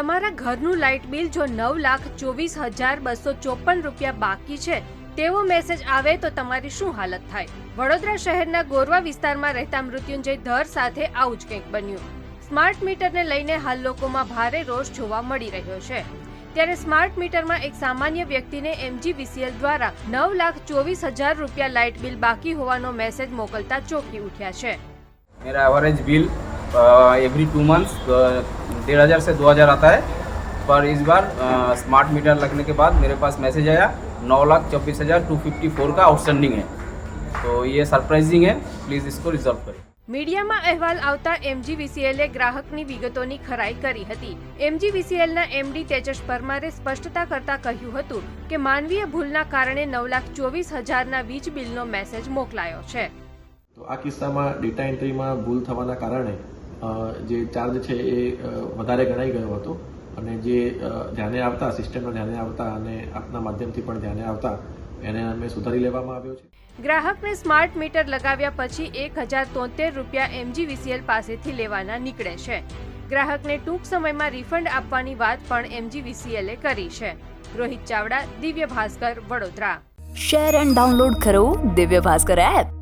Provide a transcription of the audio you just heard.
તમારા ઘરનું light bill જો નવ લાખ ચોવીસ હજાર બસો ચોપન રૂપિયા બાકી છે, તેવો મેસેજ આવે તો તમારી શું હાલત થાય? વડોદરા શહેરના ગોરવા વિસ્તારમાં રહેતા મૃત્યુંજય ધર સાથે આવું જ કંઈક બન્યું. સ્માર્ટ મીટરને લઈને હાલ લોકોમાં ભારે રોષ જોવા મળી રહ્યો છે. ત્યારે સ્માર્ટ મીટરમાં એક સામાન્ય વ્યક્તિને એમજીવીસીએલ દ્વારા નવ લાખ ચોવીસ હજાર રૂપિયા લાઇટ બિલ બાકી હોવાનો મેસેજ મોકલતા ચોંકી ઉઠ્યા છે. મેરા average bill every two months डेढ़ हज़ार से दो हज़ार आता है पर इस बार स्मार्ट मीटर लगने के बाद मेरे पास मैसेज आया नौ लाख चौबीस हज़ार टू फिफ्टी फोर का आउटस्टैंडिंग है तो ये सरप्राइजिंग है प्लीज़ इसको रिजॉल्व करें મીડિયામાં અહેવાલ આવતા એમજીવીસીએલે ગ્રાહકની વિગતોની ખરાઈ કરી હતી એમજીવીસીએલના એમડી તેજસ પરમારે સ્પષ્ટતા કરતા કહ્યું હતું કે માનવીય ભૂલના કારણે નવ લાખ ચોવીસ હજારના વીજ બિલનો મેસેજ મોકલાયો છે તો આ કિસ્સામાં ડેટા એન્ટ્રીમાં ભૂલ થવાના કારણે અ, જે ચાર્જ છે એ વધારે ગણાઈ ગયો હતો. અને જે ધ્યાને આવતા સિસ્ટમમાં ધ્યાને આવતા અને આપના માધ્યમથી પણ ધ્યાને આવતા એને અમે સુધારી લેવામાં આવ્યો છે. ગ્રાહકને સ્માર્ટ મીટર લગાવ્યા પછી એક હજાર તોતેર રૂપિયા એમજીવીસીએલ પાસેથી લેવાના નીકળે છે. ગ્રાહકને ટૂંક સમયમાં રિફંડ આપવાની વાત પણ એમજીવીસીએલે કરી છે. Rohit Chavda Divya Bhaskar Vadodara. Share and download કરો દિવ્ય ભાસ્કર એપ.